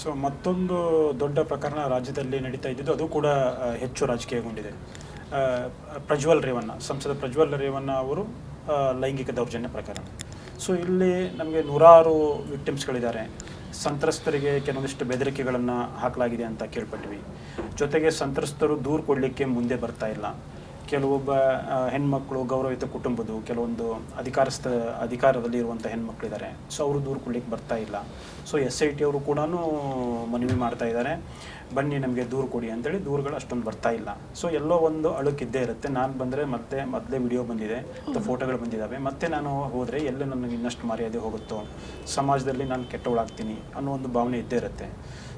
So ಮತ್ತೊಂದು ದೊಡ್ಡ ಪ್ರಕರಣ ರಾಜ್ಯದಲ್ಲಿ ನಡೀತಾ ಇದ್ದಿದ್ದು, ಅದು ಕೂಡ ಹೆಚ್ಚು ರಾಜಕೀಯಗೊಂಡಿದೆ. ಪ್ರಜ್ವಲ್ ರೇವಣ್ಣ, ಸಂಸದ ಪ್ರಜ್ವಲ್ ರೇವಣ್ಣ ಅವರು ಲೈಂಗಿಕ ದೌರ್ಜನ್ಯ ಪ್ರಕರಣ. ಸೊ ಇಲ್ಲಿ ನಮಗೆ ನೂರಾರು ವಿಕ್ಟಿಮ್ಸ್ಗಳಿದ್ದಾರೆ. ಸಂತ್ರಸ್ತರಿಗೆ ಕೆಲವೊಂದಿಷ್ಟು ಬೆದರಿಕೆಗಳನ್ನು ಹಾಕಲಾಗಿದೆ ಅಂತ ಕೇಳ್ಪಟ್ವಿ ಜೊತೆಗೆ ಸಂತ್ರಸ್ತರು ದೂರು ಕೊಡಲಿಕ್ಕೆ ಮುಂದೆ ಬರ್ತಾ ಇಲ್ಲ. ಕೆಲವೊಬ್ಬ ಹೆಣ್ಮಕ್ಳು ಗೌರವಿತ ಕುಟುಂಬದ್ದು ಕೆಲವೊಂದು ಅಧಿಕಾರಸ್ಥ ಅಧಿಕಾರದಲ್ಲಿ ಇರುವಂಥ ಹೆಣ್ಮಕ್ಳಿದ್ದಾರೆ. ಸೊ ಅವರು ದೂರು ಕೊಡ್ಲಿಕ್ಕೆ ಬರ್ತಾ ಇಲ್ಲ. ಸೊ ಎಸ್ ಐ ಟಿ ಅವರು ಕೂಡ ಮನವಿ ಮಾಡ್ತಾ ಇದ್ದಾರೆ. ಬನ್ನಿ ನಮಗೆ ದೂರು ಕೊಡಿ ಅಂತೇಳಿ ದೂರುಗಳು ಅಷ್ಟೊಂದು ಬರ್ತಾ ಇಲ್ಲ. ಸೊ ಎಲ್ಲೋ ಒಂದು ಅಳುಕಿದ್ದೇ ಇರುತ್ತೆ. ನಾನು ಬಂದರೆ ಮತ್ತೆ ಮೊದಲೇ ವಿಡಿಯೋ ಬಂದಿದೆ ಮತ್ತು ಫೋಟೋಗಳು ಬಂದಿದ್ದಾವೆ. ಮತ್ತೆ ನಾನು ಹೋದರೆ ಎಲ್ಲೇ ನನಗೆ ಇನ್ನಷ್ಟು ಮರ್ಯಾದೆ ಹೋಗುತ್ತೋ? ಸಮಾಜದಲ್ಲಿ ನಾನು ಕೆಟ್ಟವಳಾಗ್ತೀನಿ ಅನ್ನೋ ಒಂದು ಭಾವನೆ ಇದ್ದೇ ಇರುತ್ತೆ.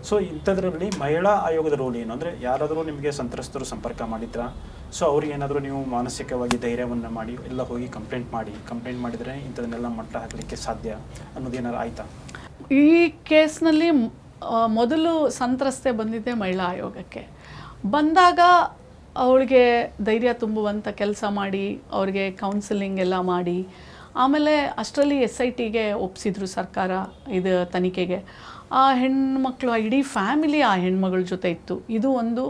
ಸೊ ಇಂಥದ್ರಲ್ಲಿ ಮಹಿಳಾ ಆಯೋಗದ ರೋಲ್ ಏನು? ಅಂದರೆ ಯಾರಾದರೂ ನಿಮಗೆ ಸಂತ್ರಸ್ತರು ಸಂಪರ್ಕ ಮಾಡಿದ್ರಾ ಸೊ ಅವ್ರಿಗೆ ಏನಾದರೂ ನೀವು ಮಾನಸಿಕವಾಗಿ ಧೈರ್ಯವನ್ನು ಮಾಡಿ, ಎಲ್ಲ ಹೋಗಿ ಕಂಪ್ಲೇಂಟ್ ಮಾಡಿ ಕಂಪ್ಲೇಂಟ್ ಮಾಡಿದರೆ ಇಂಥದನ್ನೆಲ್ಲ ಮಟ್ಟ ಹಾಕಲಿಕ್ಕೆ ಸಾಧ್ಯ ಅನ್ನೋದೇನಾರು ಆಯಿತಾ? ಈ ಕೇಸ್ನಲ್ಲಿ ಮೊದಲು ಸಂತ್ರಸ್ತೆ ಬಂದಿದ್ದೆ ಮಹಿಳಾ ಆಯೋಗಕ್ಕೆ. ಬಂದಾಗ ಅವಳಿಗೆ ಧೈರ್ಯ ತುಂಬುವಂಥ ಕೆಲಸ ಮಾಡಿ, ಅವ್ರಿಗೆ ಕೌನ್ಸಿಲಿಂಗ್ ಎಲ್ಲ ಮಾಡಿ ಆಮೇಲೆ ಅಷ್ಟರಲ್ಲಿ ಎಸ್ ಐ ಟಿಗೆ ಒಪ್ಪಿಸಿದ್ರು ಸರ್ಕಾರ ಇದು ತನಿಖೆಗೆ. ಆ ಹೆಣ್ಮಕ್ಳು ಆ ಇಡೀ ಫ್ಯಾಮಿಲಿ ಆ ಹೆಣ್ಮಗಳ ಜೊತೆ ಇತ್ತು. ಇದು ಒಂದು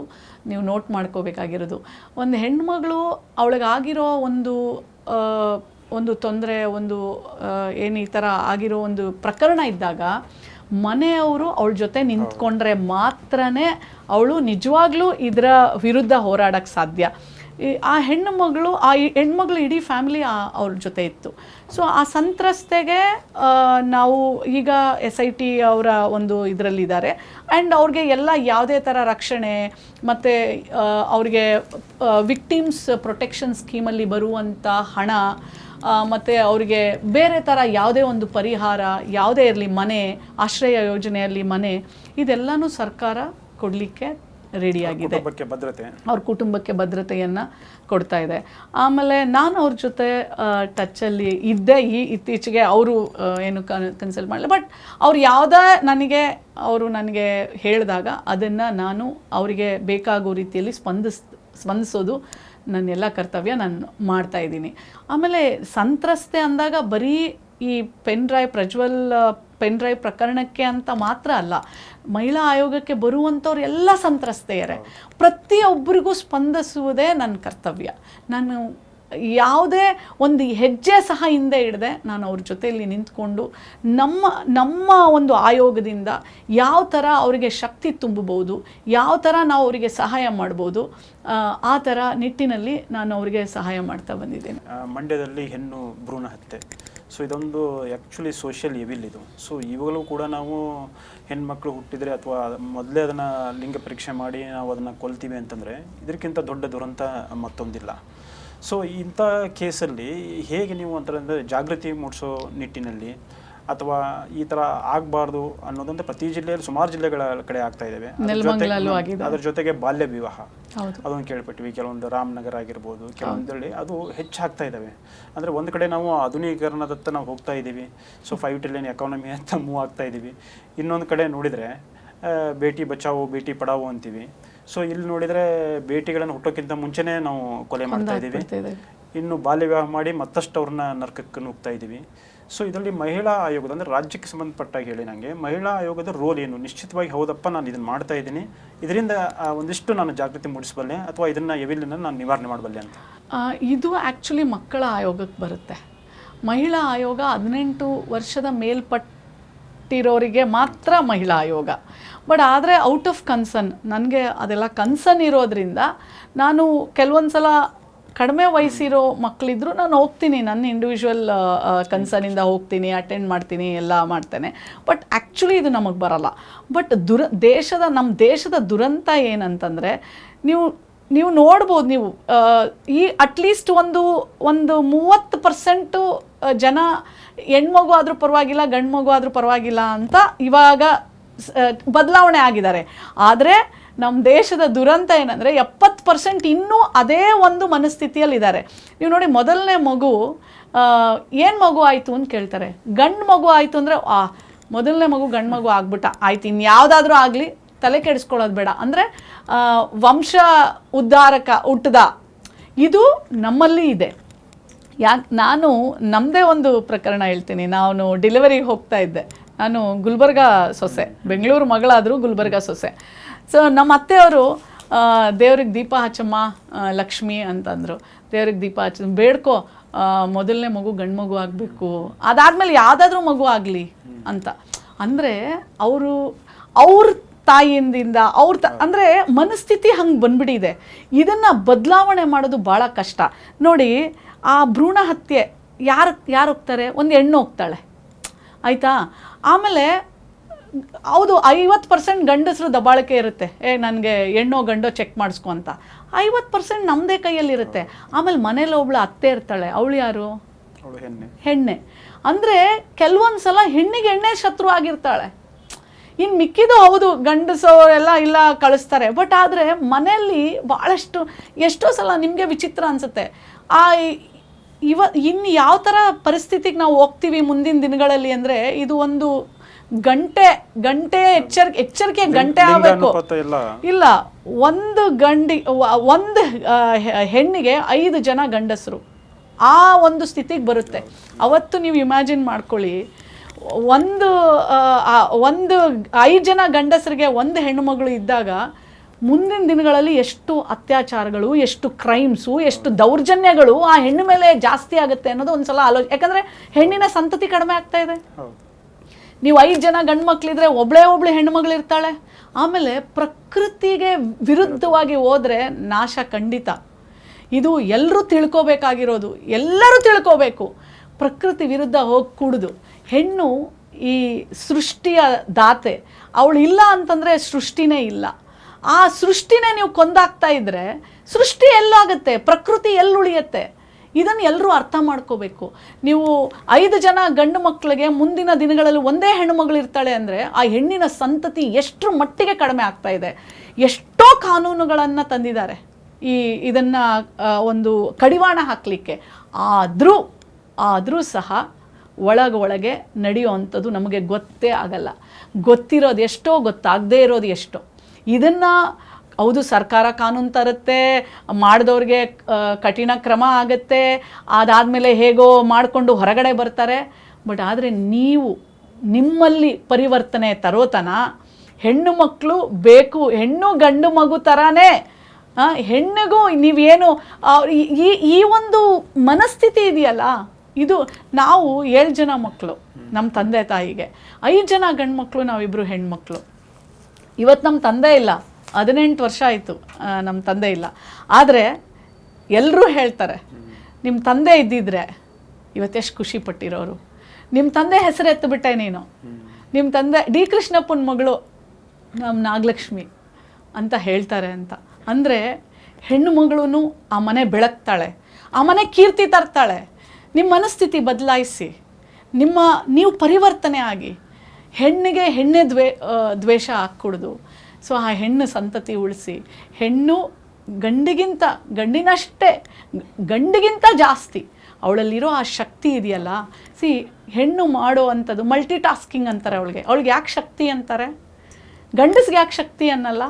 ನೀವು ನೋಟ್ ಮಾಡ್ಕೋಬೇಕಾಗಿರೋದು. ಒಂದು ಹೆಣ್ಮಗಳು ಅವಳಿಗಾಗಿರೋ ಒಂದು ಒಂದು ತೊಂದರೆ, ಒಂದು ಏನು ಈ ಥರ ಆಗಿರೋ ಒಂದು ಪ್ರಕರಣ ಇದ್ದಾಗ ಮನೆಯವರು ಅವಳ ಜೊತೆ ನಿಂತ್ಕೊಂಡ್ರೆ ಮಾತ್ರನೇ ಅವಳು ನಿಜವಾಗ್ಲೂ ಇದರ ವಿರುದ್ಧ ಹೋರಾಡೋಕ್ಕೆ ಸಾಧ್ಯ. ಆ ಹೆಣ್ಣು ಮಗಳು, ಆ ಹೆಣ್ಮಗಳು ಇಡೀ ಫ್ಯಾಮಿಲಿ ಅವ್ರ ಜೊತೆ ಇತ್ತು. ಸೊ ಆ ಸಂತ್ರಸ್ತೆಗೆ ನಾವು ಈಗ ಎಸ್ ಐ ಟಿ ಅವರ ಒಂದು ಇದರಲ್ಲಿದ್ದಾರೆ. ಆ್ಯಂಡ್ ಅವ್ರಿಗೆ ಎಲ್ಲ ಯಾವುದೇ ಥರ ರಕ್ಷಣೆ, ಮತ್ತು ಅವ್ರಿಗೆ ವಿಕ್ಟಿಮ್ಸ್ ಪ್ರೊಟೆಕ್ಷನ್ ಸ್ಕೀಮಲ್ಲಿ ಬರುವಂಥ ಹಣ ಮತ್ತು ಅವರಿಗೆ ಬೇರೆ ಥರ ಯಾವುದೇ ಒಂದು ಪರಿಹಾರ, ಯಾವುದೇ ಇರಲಿ ಮನೆ, ಆಶ್ರಯ ಯೋಜನೆಯಲ್ಲಿ ಮನೆ, ಇದೆಲ್ಲನೂ ಸರ್ಕಾರ ಕೊಡಲಿಕ್ಕೆ ರೆಡಿಯಾಗಿದೆ ಭದ್ರತೆ. ಅವ್ರ ಕುಟುಂಬಕ್ಕೆ ಭದ್ರತೆಯನ್ನು ಕೊಡ್ತಾ ಇದೆ. ಆಮೇಲೆ ನಾನು ಅವ್ರ ಜೊತೆ ಟಚ್ಚಲ್ಲಿ ಇದ್ದೆ ಈ ಇತ್ತೀಚೆಗೆ ಅವರು ಏನು ಕನ್ಸಲ್ಟ್ ಮಾಡಲ್ಲ ಬಟ್ ಅವ್ರು ಯಾವುದೇ ನನಗೆ ಅವರು ನನಗೆ ಹೇಳಿದಾಗ ಅದನ್ನು ನಾನು ಅವರಿಗೆ ಬೇಕಾಗೋ ರೀತಿಯಲ್ಲಿ ಸ್ಪಂದಿಸ್ ಸ್ಪಂದಿಸೋದು ನನ್ನ ಎಲ್ಲ ಕರ್ತವ್ಯ ನಾನು ಮಾಡ್ತಾ ಇದ್ದೀನಿ. ಆಮೇಲೆ ಸಂತ್ರಸ್ತೆ ಅಂದಾಗ ಬರೀ ಈ pen drive Prajwal pen drive ಪ್ರಕರಣಕ್ಕೆ ಅಂತ ಮಾತ್ರ ಅಲ್ಲ, ಮಹಿಳಾ ಆಯೋಗಕ್ಕೆ ಬರುವಂಥವ್ರು ಎಲ್ಲ ಸಂತ್ರಸ್ತೆಯರೇ, ಪ್ರತಿಯೊಬ್ಬರಿಗೂ ಸ್ಪಂದಿಸುವುದೇ ನನ್ನ ಕರ್ತವ್ಯ. ನಾನು ಯಾವುದೇ ಒಂದು ಹೆಜ್ಜೆ ಸಹ ಹಿಂದೆ ಇಡದೆ ನಾನು ಅವ್ರ ಜೊತೆಯಲ್ಲಿ ನಿಂತ್ಕೊಂಡು ನಮ್ಮ ನಮ್ಮ ಒಂದು ಆಯೋಗದಿಂದ ಯಾವ ಥರ ಅವರಿಗೆ ಶಕ್ತಿ ತುಂಬಬಹುದು, ಯಾವ ಥರ ನಾವು ಅವರಿಗೆ ಸಹಾಯ ಮಾಡ್ಬೋದು, ಆ ಥರ ನಿಟ್ಟಿನಲ್ಲಿ ನಾನು ಅವರಿಗೆ ಸಹಾಯ ಮಾಡ್ತಾ ಬಂದಿದ್ದೇನೆ. ಮಂಡ್ಯದಲ್ಲಿ ಹೆಣ್ಣು ಭ್ರೂಣ ಹತ್ಯೆ. ಸೊ ಇದೊಂದು ಆ್ಯಕ್ಚುಲಿ ಸೋಷಿಯಲ್ ಎವಿಲ್ ಇದು. ಸೊ ಇವಾಗಲೂ ಕೂಡ ನಾವು ಹೆಣ್ಮಕ್ಳು ಹುಟ್ಟಿದರೆ ಅಥವಾ ಮೊದಲೇ ಅದನ್ನು ಲಿಂಗ ಪರೀಕ್ಷೆ ಮಾಡಿ ನಾವು ಅದನ್ನು ಕೊಲ್ತೀವಿ ಅಂತಂದರೆ ಇದಕ್ಕಿಂತ ದೊಡ್ಡ ದುರಂತ ಮತ್ತೊಂದಿಲ್ಲ. ಸೊ ಇಂಥ ಕೇಸಲ್ಲಿ ಹೇಗೆ ನೀವು ಅಂತಂದರೆ ಜಾಗೃತಿ ಮೂಡಿಸೋ ನಿಟ್ಟಿನಲ್ಲಿ ಅಥವಾ ಈ ಥರ ಆಗಬಾರ್ದು ಅನ್ನೋದಂತ ಪ್ರತಿ ಜಿಲ್ಲೆಯಲ್ಲಿ ಸುಮಾರು ಜಿಲ್ಲೆಗಳ ಕಡೆ ಆಗ್ತಾ ಇದ್ದಾವೆ ಅದ್ರ ಜೊತೆಗೆ ಬಾಲ್ಯ ವಿವಾಹ. ಅದೊಂದು ಕೇಳ್ಪಟ್ವಿ. ಕೆಲವೊಂದು ರಾಮನಗರ ಆಗಿರ್ಬೋದು ಕೆಲವೊಂದರಲ್ಲಿ ಅದು ಹೆಚ್ಚಾಗ್ತಾ ಇದ್ದಾವೆ ಅಂದರೆ ಒಂದು ಕಡೆ ನಾವು ಆಧುನೀಕರಣದತ್ತ ನಾವು ಹೋಗ್ತಾ ಇದ್ದೀವಿ. ಸೊ ಫೈವ್ ಟ್ರಿಲಿಯನ್ ಎಕಾನಮಿ ಅಂತ ಮೂವ್ ಆಗ್ತಾ ಇದ್ದೀವಿ. ಇನ್ನೊಂದು ಕಡೆ ನೋಡಿದರೆ ಭೇಟಿ ಬೇಟಿ ಬಚಾವೋ ಬೇಟಿ ಪಡಾವೋ ಅಂತೀವಿ. ಸೊ ಇಲ್ಲಿ ನೋಡಿದರೆ ಬೇಟಿಗಳನ್ನು ಹುಟ್ಟೋಕ್ಕಿಂತ ಮುಂಚೆನೇ ನಾವು ಕೊಲೆ ಮಾಡ್ತಾ ಇದ್ದೀವಿ. ಇನ್ನು ಬಾಲ್ಯ ವಿವಾಹ ಮಾಡಿ ಮತ್ತಷ್ಟು ಅವ್ರನ್ನ ನರ್ಕಕ್ಕೆ ನುಗ್ತಾ ಇದ್ದೀವಿ. ಸೊ ಇದರಲ್ಲಿ ಮಹಿಳಾ ಆಯೋಗದ ಅಂದರೆ ರಾಜ್ಯಕ್ಕೆ ಸಂಬಂಧಪಟ್ಟಾಗಿ ಹೇಳಿ ನನಗೆ, ಮಹಿಳಾ ಆಯೋಗದ ರೋಲ್ ಏನು? ನಿಶ್ಚಿತವಾಗಿ ಹೌದಪ್ಪ, ನಾನು ಇದನ್ನು ಮಾಡ್ತಾ ಇದ್ದೀನಿ. ಇದರಿಂದ ಒಂದಿಷ್ಟು ನಾನು ಜಾಗೃತಿ ಮೂಡಿಸಬಲ್ಲೆ ಅಥವಾ ಇದನ್ನು ಎವಿಲನ್ನು ನಾನು ನಿವಾರಣೆ ಮಾಡಬಲ್ಲೆ ಅಂತ? ಇದು ಆ್ಯಕ್ಚುಲಿ ಮಕ್ಕಳ ಆಯೋಗಕ್ಕೆ ಬರುತ್ತೆ. ಮಹಿಳಾ ಆಯೋಗ ಹದಿನೆಂಟು ವರ್ಷದ ಮೇಲ್ಪಟ್ಟಿರೋರಿಗೆ ಮಾತ್ರ ಮಹಿಳಾ ಆಯೋಗ. ಬಟ್ ಆದರೆ ಔಟ್ ಆಫ್ ಕನ್ಸರ್ನ್ ನನಗೆ ಅದೆಲ್ಲ ಕನ್ಸರ್ನ್ ಇರೋದ್ರಿಂದ ನಾನು ಕೆಲವೊಂದು ಸಲ ಕಡಿಮೆ ವಯಸ್ಸಿರೋ ಮಕ್ಕಳಿದ್ರು ನಾನು ಹೋಗ್ತೀನಿ, ನನ್ನ ಇಂಡಿವಿಜುವಲ್ ಕನ್ಸರ್ನಿಂದ ಹೋಗ್ತೀನಿ ಅಟೆಂಡ್ ಮಾಡ್ತೀನಿ, ಎಲ್ಲ ಮಾಡ್ತೇನೆ. ಬಟ್ ಆ್ಯಕ್ಚುಲಿ ಇದು ನಮಗೆ ಬರಲ್ಲ. ಬಟ್ ದುರ, ದೇಶದ ನಮ್ಮ ದೇಶದ ದುರಂತ ಏನಂತಂದರೆ, ನೀವು ನೀವು ನೋಡ್ಬೋದು ನೀವು ಈ ಅಟ್ಲೀಸ್ಟ್ ಒಂದು ಒಂದು ಮೂವತ್ತು ಪರ್ಸೆಂಟು ಜನ ಹೆಣ್ಮಗು ಆದರೂ ಪರವಾಗಿಲ್ಲ ಗಂಡು ಮಗು ಆದರೂ ಪರವಾಗಿಲ್ಲ ಅಂತ ಇವಾಗ ಬದಲಾವಣೆ ಆಗಿದ್ದಾರೆ. ಆದರೆ ನಮ್ಮ ದೇಶದ ದುರಂತ ಏನಂದರೆ ಎಪ್ಪತ್ತು ಪರ್ಸೆಂಟ್ ಇನ್ನೂ ಅದೇ ಒಂದು ಮನಸ್ಥಿತಿಯಲ್ಲಿದ್ದಾರೆ. ನೀವು ನೋಡಿ ಮೊದಲನೇ ಮಗು ಏನು ಮಗು ಆಯಿತು ಅಂತ ಕೇಳ್ತಾರೆ. ಗಂಡು ಮಗು ಆಯಿತು ಅಂದರೆ, ಆ, ಮೊದಲನೇ ಮಗು ಗಂಡು ಮಗು ಆಗ್ಬಿಟ್ಟ, ಆಯ್ತು ಇನ್ಯಾವುದಾದ್ರೂ ಆಗಲಿ, ತಲೆ ಕೆಡಿಸ್ಕೊಳ್ಳೋದು ಬೇಡ. ಅಂದರೆ ವಂಶ ಉದ್ಧಾರಕ ಹುಟ್ಟದ, ಇದು ನಮ್ಮಲ್ಲಿ ಇದೆ. ಯಾಕೆ, ನಾನು ನಮ್ಮದೇ ಒಂದು ಪ್ರಕರಣ ಹೇಳ್ತೀನಿ. ನಾನು ಡೆಲಿವರಿಗೆ ಹೋಗ್ತಾ ಇದ್ದೆ. ನಾನು ಗುಲ್ಬರ್ಗ ಸೊಸೆ. ಬೆಂಗಳೂರು ಮಗಳಾದರೂ ಗುಲ್ಬರ್ಗ ಸೊಸೆ. ಸೊ ನಮ್ಮ ಅತ್ತೆಯವರು ದೇವ್ರಿಗೆ ದೀಪ ಹಚ್ಚಮ್ಮ ಲಕ್ಷ್ಮಿ ಅಂತಂದರು. ದೇವ್ರಿಗೆ ದೀಪ ಹಚ್ಚ, ಬೇಡ್ಕೋ ಮೊದಲನೇ ಮಗು ಗಂಡು ಮಗು ಆಗಬೇಕು. ಅದಾದಮೇಲೆ ಯಾವುದಾದ್ರೂ ಮಗು ಆಗಲಿ ಅಂತ. ಅಂದರೆ ಅವರು, ಅವ್ರ ತಾಯಿಯಿಂದ ಅವ್ರ ತ, ಅಂದರೆ ಮನಸ್ಥಿತಿ ಹಂಗೆ ಬಂದ್ಬಿಟ್ಟಿದೆ. ಇದನ್ನು ಬದಲಾವಣೆ ಮಾಡೋದು ಭಾಳ ಕಷ್ಟ. ನೋಡಿ, ಆ ಭ್ರೂಣ ಹತ್ಯೆ ಯಾರು ಯಾರು ಹೋಗ್ತಾರೆ? ಒಂದು ಹೆಣ್ಣು ಹೋಗ್ತಾಳೆ. ಆಯಿತಾ? ಆಮೇಲೆ ಹೌದು ಐವತ್ತು ಪರ್ಸೆಂಟ್ ಗಂಡಸರು ದಬಾಳಿಕೆ ಇರುತ್ತೆ. ಏ ನನಗೆ ಹೆಣ್ಣೋ ಗಂಡೋ ಚೆಕ್ ಮಾಡಿಸ್ಕೊ ಅಂತ. ಐವತ್ತು ಪರ್ಸೆಂಟ್ ನಮ್ಮದೇ ಕೈಯಲ್ಲಿರುತ್ತೆ. ಆಮೇಲೆ ಮನೇಲಿ ಒಬ್ಳು ಅತ್ತೆ ಇರ್ತಾಳೆ ಅವಳು ಯಾರು? ಹೆಣ್ಣೆ. ಅಂದರೆ ಕೆಲವೊಂದು ಸಲ ಹೆಣ್ಣಿಗೆ ಹೆಣ್ಣೆ ಶತ್ರು ಆಗಿರ್ತಾಳೆ. ಇನ್ನು ಮಿಕ್ಕಿದು ಹೌದು ಗಂಡಸೋರೆಲ್ಲ ಇಲ್ಲ ಕಳಿಸ್ತಾರೆ. ಬಟ್ ಆದರೆ ಮನೆಯಲ್ಲಿ ಭಾಳಷ್ಟು ಎಷ್ಟೋ ಸಲ ನಿಮಗೆ ವಿಚಿತ್ರ ಅನಿಸುತ್ತೆ. ಆ ಇವ ಇನ್ನು ಯಾವ ಥರ ಪರಿಸ್ಥಿತಿಗೆ ನಾವು ಹೋಗ್ತೀವಿ ಮುಂದಿನ ದಿನಗಳಲ್ಲಿ ಅಂದರೆ ಇದು ಒಂದು ಗಂಟೆ ಗಂಟೆ ಎಚ್ಚರ್ ಎಚ್ಚರಿಕೆ ಗಂಟೆ ಆಗಬೇಕು. ಇಲ್ಲ. ಒಂದು ಗಂಡಿ ಒಂದು ಹೆಣ್ಣಿಗೆ ಐದು ಜನ ಗಂಡಸರು. ಆ ಒಂದು ಸ್ಥಿತಿಗೆ ಬರುತ್ತೆ. ಅವತ್ತು ನೀವು ಇಮ್ಯಾಜಿನ್ ಮಾಡ್ಕೊಳ್ಳಿ ಒಂದು ಒಂದು ಐದು ಜನ ಗಂಡಸರಿಗೆ ಒಂದು ಹೆಣ್ಣು ಮಗಳು ಇದ್ದಾಗ ಮುಂದಿನ ದಿನಗಳಲ್ಲಿ ಎಷ್ಟು ಅತ್ಯಾಚಾರಗಳು ಎಷ್ಟು ಕ್ರೈಮ್ಸು ಎಷ್ಟು ದೌರ್ಜನ್ಯಗಳು ಆ ಹೆಣ್ಣು ಮೇಲೆ ಜಾಸ್ತಿ ಆಗುತ್ತೆ ಅನ್ನೋದು ಒಂದ್ಸಲ ಆಲೋಚನೆ ಯಾಕಂದರೆ ಹೆಣ್ಣಿನ ಸಂತತಿ ಕಡಿಮೆ ಆಗ್ತಾ ಇದೆ. ನೀವು ಐದು ಜನ ಗಂಡು ಮಕ್ಕಳಿದ್ರೆ ಒಬ್ಳೆ ಒಬ್ಳು ಹೆಣ್ಮಗಳು ಇರ್ತಾಳೆ ಆಮೇಲೆ ಪ್ರಕೃತಿಗೆ ವಿರುದ್ಧವಾಗಿ ಹೋದರೆ ನಾಶ ಖಂಡಿತ. ಇದು ಎಲ್ಲರೂ ತಿಳ್ಕೋಬೇಕಾಗಿರೋದು. ಎಲ್ಲರೂ ತಿಳ್ಕೋಬೇಕು. ಪ್ರಕೃತಿ ವಿರುದ್ಧ ಹೋಗಿ ಕುಡಿದು ಹೆಣ್ಣು ಈ ಸೃಷ್ಟಿಯ ದಾತೆ. ಅವಳು ಇಲ್ಲ ಅಂತಂದರೆ ಸೃಷ್ಟಿನೇ ಇಲ್ಲ. ಆ ಸೃಷ್ಟಿನೇ ನೀವು ಕೊಂದಾಗ್ತಾ ಇದ್ದರೆ ಸೃಷ್ಟಿ ಎಲ್ಲಾಗುತ್ತೆ, ಪ್ರಕೃತಿ ಎಲ್ಲಿ ಉಳಿಯುತ್ತೆ ಇದನ್ನು ಎಲ್ಲರೂ ಅರ್ಥ ಮಾಡ್ಕೋಬೇಕು. ನೀವು ಐದು ಜನ ಗಂಡು ಮಕ್ಕಳಿಗೆ ಮುಂದಿನ ದಿನಗಳಲ್ಲಿ ಒಂದೇ ಹೆಣ್ಣು ಇರ್ತಾಳೆ ಅಂದರೆ ಆ ಹೆಣ್ಣಿನ ಸಂತತಿ ಎಷ್ಟರ ಮಟ್ಟಿಗೆ ಕಡಿಮೆ ಆಗ್ತಾ ಇದೆ. ಎಷ್ಟೋ ಕಾನೂನುಗಳನ್ನು ತಂದಿದ್ದಾರೆ. ಈ ಇದನ್ನು ಒಂದು ಕಡಿವಾಣ ಹಾಕಲಿಕ್ಕೆ. ಆದರೂ ಆದರೂ ಸಹ ಒಳಗೆ ಒಳಗೆ ನಡೆಯುವಂಥದ್ದು ನಮಗೆ ಗೊತ್ತೇ ಆಗಲ್ಲ. ಗೊತ್ತಿರೋದು ಎಷ್ಟೋ, ಗೊತ್ತಾಗದೇ ಇರೋದು ಎಷ್ಟೋ. ಇದನ್ನು ಹೌದು, ಸರ್ಕಾರ ಕಾನೂನು ತರುತ್ತೆ, ಮಾಡಿದವ್ರಿಗೆ ಕಠಿಣ ಕ್ರಮ ಆಗುತ್ತೆ, ಅದಾದಮೇಲೆ ಹೇಗೋ ಮಾಡಿಕೊಂಡು ಹೊರಗಡೆ ಬರ್ತಾರೆ. ಬಟ್ ಆದರೆ ನೀವು ನಿಮ್ಮಲ್ಲಿ ಪರಿವರ್ತನೆ ತರೋತನ ಹೆಣ್ಣು ಮಕ್ಕಳು ಬೇಕು, ಹೆಣ್ಣು ಗಂಡು ಮಗು ಥರನೇ ಹೆಣ್ಣಿಗೂ ನೀವೇನು ಈ ಈ ಒಂದು ಮನಸ್ಥಿತಿ ಇದೆಯಲ್ಲ, ಇದು ನಾವು ಏಳು ಜನ ಮಕ್ಕಳು ನಮ್ಮ ತಂದೆ ತಾಯಿಗೆ. ಐದು ಜನ ಗಂಡು ಮಕ್ಕಳು ನಾವಿಬ್ಬರು ಹೆಣ್ಮಕ್ಳು. ಇವತ್ತು ನಮ್ಮ ತಂದೆ ಇಲ್ಲ. ಹದಿನೆಂಟು ವರ್ಷ ಆಯಿತು ನಮ್ಮ ತಂದೆ ಇಲ್ಲ. ಆದರೆ ಎಲ್ಲರೂ ಹೇಳ್ತಾರೆ ನಿಮ್ಮ ತಂದೆ ಇದ್ದಿದ್ರೆ ಇವತ್ತೆಷ್ಟು ಖುಷಿ ಪಟ್ಟಿರೋರು. ನಿಮ್ಮ ತಂದೆ ಹೆಸರು ಎತ್ತುಬಿಟ್ಟೆ ನೀನು. ನಿಮ್ಮ ತಂದೆ, ಡಿ ಕೃಷ್ಣಪ್ಪನ ಮಗಳು ನಮ್ಮ ನಾಗಲಕ್ಷ್ಮಿ ಅಂತ ಹೇಳ್ತಾರೆ ಅಂತ. ಅಂದರೆ ಹೆಣ್ಣು ಮಗಳೂ ಆ ಮನೆ ಬೆಳಗ್ತಾಳೆ, ಆ ಮನೆ ಕೀರ್ತಿ ತರ್ತಾಳೆ. ನಿಮ್ಮ ಮನಸ್ಥಿತಿ ಬದಲಾಯಿಸಿ, ನಿಮ್ಮ, ನೀವು ಪರಿವರ್ತನೆ ಆಗಿ, ಹೆಣ್ಣಿಗೆ ಹೆಣ್ಣೆ ದ್ವೇ ದ್ವೇಷ ಹಾಕ್ಕೊಡ್ದು. ಸೊ ಆ ಹೆಣ್ಣು ಸಂತತಿ ಉಳಿಸಿ, ಹೆಣ್ಣು ಗಂಡಿಗಿಂತ, ಗಂಡಿನಷ್ಟೇ, ಗಂಡಿಗಿಂತ ಜಾಸ್ತಿ ಅವಳಲ್ಲಿರೋ ಆ ಶಕ್ತಿ ಇದೆಯಲ್ಲ? ಸಿ, ಹೆಣ್ಣು ಮಾಡೋ ಅಂಥದ್ದು ಮಲ್ಟಿ ಟಾಸ್ಕಿಂಗ್ ಅಂತಾರೆ ಅವಳಿಗೆ. ಅವಳಿಗೆ ಯಾಕೆ ಶಕ್ತಿ ಅಂತಾರೆ? ಗಂಡಸ್ಗೆ ಯಾಕೆ ಶಕ್ತಿ ಅನ್ನಲ್ಲ?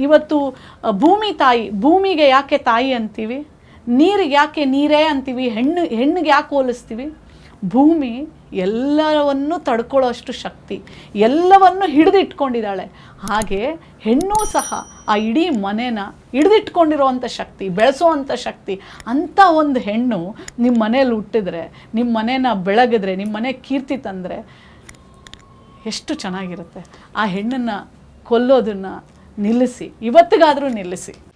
ಇವತ್ತು ಭೂಮಿ ತಾಯಿ, ಭೂಮಿಗೆ ಯಾಕೆ ತಾಯಿ ಅಂತೀವಿ? ನೀರಿಗೆ ಯಾಕೆ ನೀರೇ ಅಂತೀವಿ? ಹೆಣ್ಣು, ಹೆಣ್ಣಿಗೆ ಯಾಕೆ ಹೋಲಿಸ್ತೀವಿ? ಭೂಮಿ ಎಲ್ಲವನ್ನೂ ತಡ್ಕೊಳ್ಳೋಷ್ಟು ಶಕ್ತಿ, ಎಲ್ಲವನ್ನು ಹಿಡಿದಿಟ್ಕೊಂಡಿದ್ದಾಳೆ. ಹಾಗೆ ಹೆಣ್ಣು ಸಹ ಆ ಇಡೀ ಮನೇನ ಹಿಡಿದಿಟ್ಕೊಂಡಿರೋವಂಥ ಶಕ್ತಿ, ಬೆಳೆಸೋವಂಥ ಶಕ್ತಿ, ಅಂಥ ಒಂದು ಹೆಣ್ಣು ನಿಮ್ಮ ಮನೇಲಿ ಹುಟ್ಟಿದ್ರೆ ನಿಮ್ಮ ಮನೇನ ಬೆಳಗಿದ್ರೆ ನಿಮ್ಮ ಮನೆ ಕೀರ್ತಿ ತಂದರೆ ಎಷ್ಟು ಚೆನ್ನಾಗಿರುತ್ತೆ. ಆ ಹೆಣ್ಣನ್ನು ಕೊಲ್ಲೋದನ್ನು ನಿಲ್ಲಿಸಿ, ಇವತ್ತಿಗಾದರೂ ನಿಲ್ಲಿಸಿ.